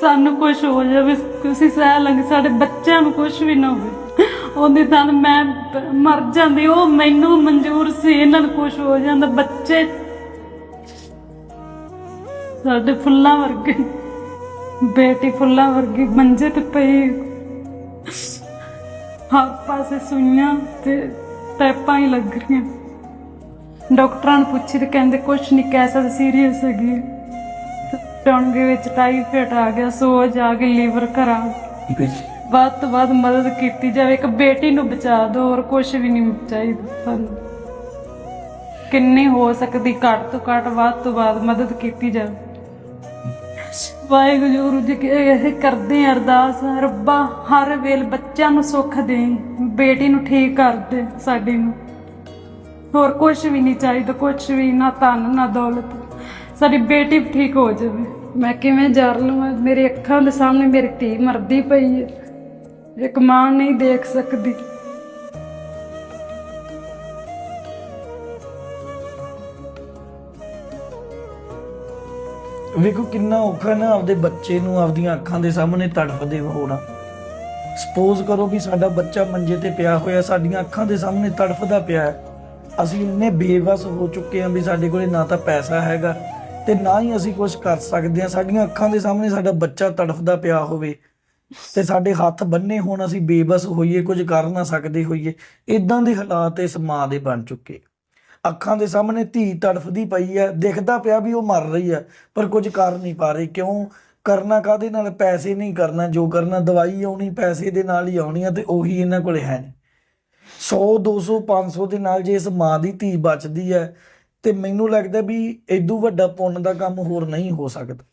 ਸਾਨੂੰ ਕੁਝ ਹੋ ਜਾਵੇ ਤੁਸੀਂ ਸਹਿ ਲਾਂਗੇ, ਸਾਡੇ ਬੱਚਿਆਂ ਨੂੰ ਕੁਝ ਵੀ ਨਾ ਹੋਵੇ। ਉਹਦੀ ਤਾਂ ਮੈਂ ਮਰ ਜਾਂਦੀ, ਉਹ ਮੈਨੂੰ ਮਨਜ਼ੂਰ ਸੀ, ਇਹਨਾਂ ਨੂੰ ਕੁਝ ਹੋ ਜਾਂਦਾ, ਬੱਚੇ ਸਾਡੇ ਫੁੱਲਾਂ ਵਰਗੇ, ਬੇਟੀ ਫੁੱਲਾਂ ਵਰਗੀ, ਮੰਜੇ ਤੇ ਪਈ ਹਰ ਪਾਸੇ ਸੁਈਆਂ ਤੇ ਟੈਪਾਂ ਹੀ ਲੱਗ ਰਹੀਆਂ। ਡਾਕਟਰਾਂ ਨੂੰ ਪੁੱਛੀ ਤੇ ਕਹਿੰਦੇ, ਕੁਛ ਨਹੀਂ ਕੈਸਾ ਸੀਰੀਅਸ ਹੈਗੀ। ਟੌਣਗੇ ਵਿੱਚ ਟਾਈਫਾਇਡ ਆ ਗਿਆ ਸੋਜ ਆ ਗਈ ਲੀਵਰ ਖਰਾਬ ਵੱਧ ਤੋਂ ਵੱਧ ਮਦਦ ਕੀਤੀ ਜਾਵੇ ਇੱਕ ਬੇਟੀ ਨੂੰ ਬਚਾ ਦਿਓ ਹੋਰ ਕੁਝ ਵੀ ਨਹੀਂ ਚਾਹੀਦਾ ਸਾਨੂੰ। ਕਿੰਨੀ ਹੋ ਸਕਦੀ ਘੱਟ ਤੋਂ ਘੱਟ ਵੱਧ ਤੋਂ ਵੱਧ ਮਦਦ ਕੀਤੀ ਜਾਵੇ। ਵਾਹਿਗੁਰੂ ਜੀ ਕੀ ਇਹ ਕਰਦੇ ਆ ਅਰਦਾਸ ਰੱਬਾ ਹਰ ਵੇਲ ਬੱਚਿਆਂ ਨੂੰ ਸੁੱਖ ਦੇ ਬੇਟੀ ਨੂੰ ਠੀਕ ਕਰ ਦੇ ਸਾਡੀ ਨੂੰ। ਹੋਰ ਕੁਝ ਵੀ ਨਹੀਂ ਚਾਹੀਦਾ ਕੁਝ ਵੀ ਨਾ ਧਨ ਨਾ ਦੌਲਤ। ਸਾਡੀ ਬੇਟੀ ਠੀਕ ਹੋ ਜਾਵੇ। ਮੈਂ ਕਿਵੇਂ ਜਰ ਲਵਾਂ? ਮੇਰੇ ਅੱਖਾਂ ਦੇ ਸਾਹਮਣੇ ਮੇਰੀ ਧੀ ਮਰਦੀ ਪਈ ਹੈ। ਇੱਕ ਮਾਂ ਨਹੀਂ ਦੇਖ ਸਕਦੀ। ਵੇਖੋ ਕਿੰਨਾ ਔਖਾ ਨਾ ਆਪਦੇ ਬੱਚੇ ਨੂੰ ਆਪਦੀਆਂ ਅੱਖਾਂ ਦੇ ਸਾਹਮਣੇ ਤੜਫਦੇ ਹੋਣਾ। ਸਪੋਜ਼ ਕਰੋ ਵੀ ਸਾਡਾ ਬੱਚਾ ਮੰਜੇ ਤੇ ਪਿਆ ਹੋਇਆ, ਸਾਡੀਆਂ ਅੱਖਾਂ ਦੇ ਸਾਹਮਣੇ ਤੜਫਦਾ ਪਿਆ ਹੈ। ਅਸੀਂ ਇੰਨੇ ਬੇਵਸ ਹੋ ਚੁੱਕੇ ਹਾਂ ਵੀ ਸਾਡੇ ਕੋਲੇ ਨਾ ਤਾਂ ਪੈਸਾ ਹੈਗਾ ਤੇ ਨਾ ਹੀ ਅਸੀਂ ਕੁਝ ਕਰ ਸਕਦੇ ਹਾਂ। ਸਾਡੀਆਂ ਅੱਖਾਂ ਦੇ ਸਾਹਮਣੇ ਸਾਡਾ ਬੱਚਾ ਤੜਫਦਾ ਪਿਆ ਹੋਵੇ ਤੇ ਸਾਡੇ ਹੱਥ ਬੰਨੇ ਹੋਣ, ਅਸੀਂ ਬੇਬਸ ਹੋਈਏ, ਕੁਝ ਕਰ ਨਾ ਸਕਦੇ ਹੋਈਏ। ਇਦਾਂ ਦੇ ਹਾਲਾਤ ਇਸ ਮਾਂ ਦੇ ਬਣ ਚੁੱਕੇ। ਅੱਖਾਂ ਦੇ ਸਾਹਮਣੇ ਧੀ ਤੜਫਦੀ ਪਈ ਹੈ, ਦਿਖਦਾ ਪਿਆ ਵੀ ਉਹ ਮਰ ਰਹੀ ਹੈ, ਪਰ ਕੁਝ ਕਰ ਨਹੀਂ ਪਾ ਰਹੀ। ਕਿਉਂ? ਕਰਨਾ ਕਾਦੇ ਨਾਲ? ਪੈਸੇ ਨਹੀਂ ਕਰਨਾ। ਜੋ ਕਰਨਾ, ਦਵਾਈ ਆਉਣੀ, ਪੈਸੇ ਦੇ ਨਾਲ ਹੀ ਆਉਣੀ ਆ ਤੇ ਉਹੀ ਇਹਨਾਂ ਕੋਲੇ ਹੈ ਨਹੀਂ। 100 200 500 ਦੇ ਨਾਲ ਜੇ ਇਸ ਮਾਂ ਦੀ ਧੀ ਬਚਦੀ ਹੈ ਤੇ ਮੈਨੂੰ ਲੱਗਦਾ ਵੀ ਇਦੋਂ ਵੱਡਾ ਪੁੰਨ ਦਾ ਕੰਮ ਹੋਰ ਨਹੀਂ ਹੋ ਸਕਦਾ।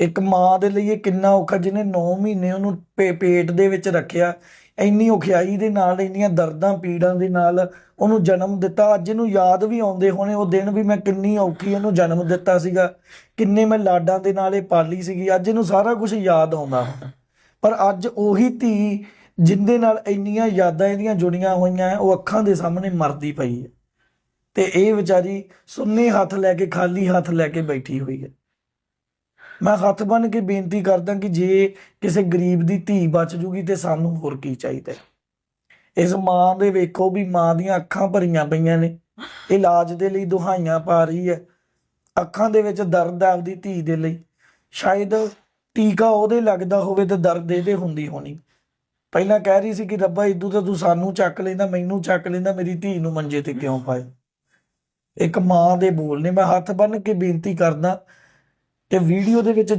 ਇੱਕ ਮਾਂ ਦੇ ਲਈ ਇਹ ਕਿੰਨਾ ਔਖਾ, ਜਿਹਨੇ 9 ਮਹੀਨੇ ਉਹਨੂੰ ਪੇ- ਪੇਟ ਦੇ ਵਿੱਚ ਰੱਖਿਆ, ਇੰਨੀ ਔਖਿਆਈ ਦੇ ਨਾਲ, ਇੰਨੀਆਂ ਦਰਦਾਂ, ਪੀੜਾਂ ਦੇ ਨਾਲ ਉਹਨੂੰ ਜਨਮ ਦਿੱਤਾ। ਅੱਜ ਇਹਨੂੰ ਯਾਦ ਵੀ ਆਉਂਦੇ ਹੋਣੇ, ਉਹ ਦਿਨ ਵੀ ਮੈਂ ਕਿੰਨੀ ਔਖੀ ਇਹਨੂੰ ਜਨਮ ਦਿੱਤਾ ਸੀਗਾ। ਕਿੰਨੇ ਮੈਂ ਲਾਡਾਂ ਦੇ ਨਾਲ ਇਹ ਪਾਲੀ ਸੀਗੀ। ਅੱਜ ਇਹਨੂੰ ਸਾਰਾ ਕੁਝ ਯਾਦ ਆਉਂਦਾ ਹੋਣਾ। ਪਰ ਅੱਜ ਉਹੀ ਧੀ, ਜਿੰਦੇ ਨਾਲ ਇੰਨੀਆਂ ਯਾਦਾਂ ਇਹਦੀਆਂ ਜੁੜੀਆਂ ਹੋਈਆਂ, ਉਹ ਅੱਖਾਂ ਦੇ ਸਾਹਮਣੇ ਮਰਦੀ ਪਈ ਹੈ। ਤੇ ਇਹ ਵਿਚਾਰੀ ਸੁੰਨੇ ਹੱਥ ਲੈ ਕੇ, ਖਾਲੀ ਹੱਥ ਲੈ ਕੇ ਬੈਠੀ ਹੋਈ ਹੈ। ਮੈਂ ਹੱਥ ਬੰਨ ਕੇ ਬੇਨਤੀ ਕਰਦਾ ਕਿ ਜੇ ਕਿਸੇ ਗਰੀਬ ਦੀ ਧੀ ਬਚ ਜੂਗੀ ਤੇ ਸਾਨੂੰ ਹੋਰ ਕੀ ਚਾਹੀਦਾ ਇਸ ਮਾਂ ਦੇ ਵੇਖੋ ਵੀ ਮਾਂ ਦੀਆਂ ਅੱਖਾਂ ਭਰੀਆਂ ਪਈਆਂ ਨੇ। ਇਲਾਜ ਦੇ ਲਈ ਦੁਹਾਈਆਂ ਪਾ ਰਹੀ ਹੈ। ਅੱਖਾਂ ਦੇ ਵਿੱਚ ਦਰਦ ਹੈ ਆਪਦੀ ਧੀ ਦੇ ਲਈ। ਸ਼ਾਇਦ ਟੀਕਾ ਉਹਦੇ ਲੱਗਦਾ ਹੋਵੇ ਤੇ ਦਰਦ ਇਹਦੇ ਹੁੰਦੀ ਹੋਣੀ। ਪਹਿਲਾਂ ਕਹਿ ਰਹੀ ਸੀ ਕਿ ਰੱਬਾ ਇਦੋਂ ਤਾਂ ਤੂੰ ਸਾਨੂੰ ਚੱਕ ਲੈਂਦਾ, ਮੈਨੂੰ ਚੱਕ ਲੈਂਦਾ, ਮੇਰੀ ਧੀ ਨੂੰ ਮੰਜੇ ਤੇ ਕਿਉਂ ਪਾਇਆ? ਇੱਕ ਮਾਂ ਦੇ ਬੋਲ ਨੇ। ਮੈਂ ਹੱਥ ਬੰਨ ਕੇ ਬੇਨਤੀ ਕਰਦਾ ਕਿ ਵੀਡੀਓ ਦੇ ਵਿੱਚ